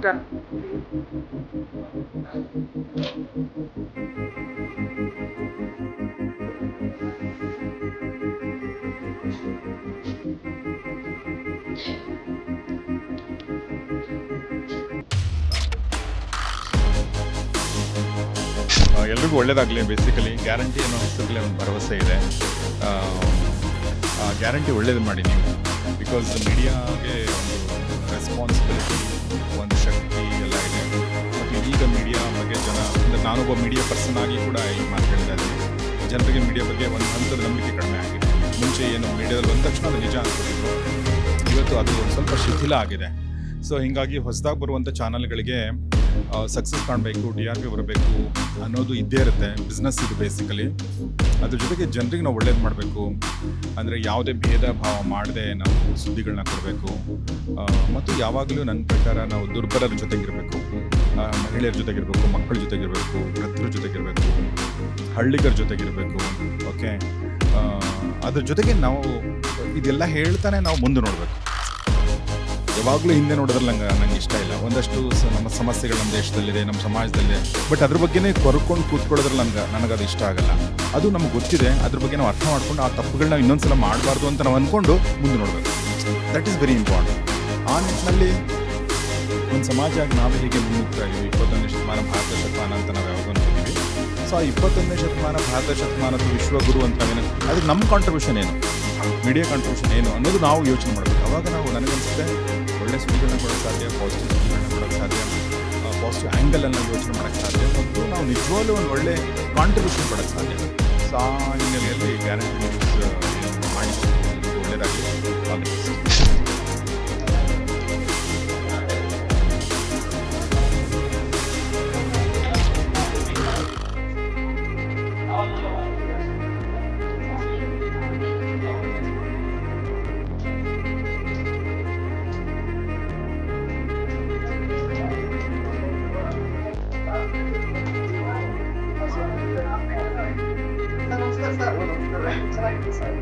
Done. ಆ, ಎಲ್ರಿಗೂ ಒಳ್ಳೇದಾಗಲಿ ಬೇಸಿಕಲಿ ಗ್ಯಾರಂಟಿ ಅನ್ನೋ ಹೆಸರಲ್ಲಿ ಒಂದು ಭರವಸೆ ಇದೆ. ಗ್ಯಾರಂಟಿ ಒಳ್ಳೇದು ಮಾಡಿ ನೀವು. ಬಿಕಾಸ್ ಮೀಡಿಯಾಗೆ ಒಂದು ರೆಸ್ಪಾನ್ಸಿಬಿಲಿಟಿ ಒಂದು ಶಕ್ತಿ ಎಲ್ಲ ಇದೆ. ಮತ್ತು ಈಗ ಮೀಡಿಯಾ ಬಗ್ಗೆ ಜನ, ಅಂದರೆ ನಾನೊಬ್ಬ ಮೀಡಿಯಾ ಪರ್ಸನ್ ಆಗಿ ಕೂಡ ಈ ಮಾತಾಡ್ತಾ ಇದ್ದೀನಿ. ಜನರಿಗೆ ಮೀಡಿಯಾ ಬಗ್ಗೆ ಒಂದು ಹಂತದ ನಂಬಿಕೆ ಕಡಿಮೆ ಆಗಿದೆ. ಮುಂಚೆ ಏನು ಮೀಡಿಯಾದಲ್ಲಿ ಬಂದ ತಕ್ಷಣ ಅದು ನಿಜ ಅನ್ಕೊಂಡಿದ್ರು ಇವತ್ತು ಅದು ಒಂದು ಸ್ವಲ್ಪ ಶಿಥಿಲ ಆಗಿದೆ. ಸೊ ಹೀಗಾಗಿ ಹೊಸದಾಗಿ ಬರುವಂಥ ಚಾನಲ್ಗಳಿಗೆ ಸಕ್ಸಸ್ ಕಾಣಬೇಕು ಡಿ ಆರ್ ಪಿ ಬರಬೇಕು ಅನ್ನೋದು ಇದ್ದೇ ಇರುತ್ತೆ. ಬಿಸ್ನೆಸ್ ಇದು ಬೇಸಿಕಲಿ ಅದ್ರ ಜೊತೆಗೆ ಜನರಿಗೆ ನಾವು ಒಳ್ಳೇದು ಮಾಡಬೇಕು. ಅಂದರೆ ಯಾವುದೇ ಭೇದ ಭಾವ ಮಾಡದೆ ನಾವು ಸುದ್ದಿಗಳನ್ನ ಕೊಡಬೇಕು. ಮತ್ತು ಯಾವಾಗಲೂ ನನ್ನ ಪ್ರಕಾರ ನಾವು ದುರ್ಬಲರ ಜೊತೆಗಿರಬೇಕು. ಮಹಿಳೆಯರ ಜೊತೆಗಿರಬೇಕು, ಮಕ್ಕಳ ಜೊತೆಗಿರಬೇಕು, ವೃದ್ಧರ ಜೊತೆಗಿರಬೇಕು, ಹಳ್ಳಿಗರ ಜೊತೆಗಿರಬೇಕು ಓಕೆ ಅದ್ರ ಜೊತೆಗೆ ನಾವು ಇದೆಲ್ಲ ಹೇಳ್ತಾನೆ ನಾವು ಮುಂದೆ ನೋಡಬೇಕು. ಯಾವಾಗಲೂ ಹಿಂದೆ ನೋಡಿದ್ರೆ ನಂಗೆ ಇಷ್ಟ ಇಲ್ಲ. ಒಂದಷ್ಟು ನಮ್ಮ ಸಮಸ್ಯೆಗಳು ನಮ್ಮ ದೇಶದಲ್ಲಿದೆ, ನಮ್ಮ ಸಮಾಜದಲ್ಲಿದೆ. ಬಟ್ ಅದ್ರ ಬಗ್ಗೆನೇ ಕೊರ್ಕೊಂಡು ಕೂತ್ಕೊಳ್ಳೋದ್ರೆ ನನಗೆ ನನಗೆ ಅದು ಇಷ್ಟ ಆಗಲ್ಲ. ಅದು ನಮ್ಗೆ ಗೊತ್ತಿದೆ. ಅದ್ರ ಬಗ್ಗೆ ನಾವು ಅರ್ಥ ಮಾಡ್ಕೊಂಡು ಆ ತಪ್ಪುಗಳನ್ನ ಇನ್ನೊಂದ್ಸಲ ಮಾಡಬಾರ್ದು ಅಂತ ನಾವು ಅಂದ್ಕೊಂಡು ಮುಂದೆ ನೋಡಬೇಕು. ದಟ್ ಈಸ್ ವೆರಿ ಇಂಪಾರ್ಟೆಂಟ್ ಆ ನಿಟ್ಟಿನಲ್ಲಿ ಒಂದು ಸಮಾಜ ಆಗಿ ನಾವು ಹೇಗೆ ಮುನ್ನುಗ್ತಾ ಇದೀವಿ ಇಪ್ಪತ್ತೊಂದನೇ ಶತಮಾನ ಭಾರತ ಶತಮಾನ ಅಂತ ನಾವು ಯಾವಾಗ ಅಂದ್ಕೊಂಡಿದ್ದೀವಿ ಸೊ ಆ ಇಪ್ಪತ್ತೊಂದನೇ ಶತಮಾನ ಭಾರತ ಶತಮಾನದ ವಿಶ್ವಗುರು ಅಂತ ಅದಕ್ಕೆ ನಮ್ಮ ಕಾಂಟ್ರಿಬ್ಯೂಷನ್ ಏನು? ಮೀಡಿಯಾ ಕಾಂಟ್ರಿಬ್ಯೂಷನ್ ಏನು ಅನ್ನೋದು ನಾವು ಯೋಚನೆ ಮಾಡಬೇಕು. ಅವಾಗ ನಾವು ನನಗನ್ಸುತ್ತೆ, ಒಳ್ಳೆ ಸುದ್ದಿಗಳನ್ನ ಕೊಡೋಕ್ಕೆ ಸಾಧ್ಯ ಪಾಸಿಟಿವ್ ಸುದ್ದಿಗಳನ್ನ ಕೊಡೋಕ್ಕೆ ಸಾಧ್ಯ ಪಾಸಿಟಿವ್ ಆ್ಯಂಗಲನ್ನು ಯೋಚನೆ ಮಾಡೋಕ್ಕೆ ಸಾಧ್ಯ, ಮತ್ತು ನಾವು ನಿಜವಾಗ್ಲೂ ಒಂದು ಒಳ್ಳೆ ಕಾಂಟ್ರಿಬ್ಯೂಷನ್ ಕೊಡೋಕ್ಕೆ ಸಾಧ್ಯ. ಸೊ ಆ ಹಿನ್ನೆಲೆಯಲ್ಲಿ ಗ್ಯಾರಂಟಿ ಸರ್ ಚೆನ್ನಾಗಿದೆ ಸರ್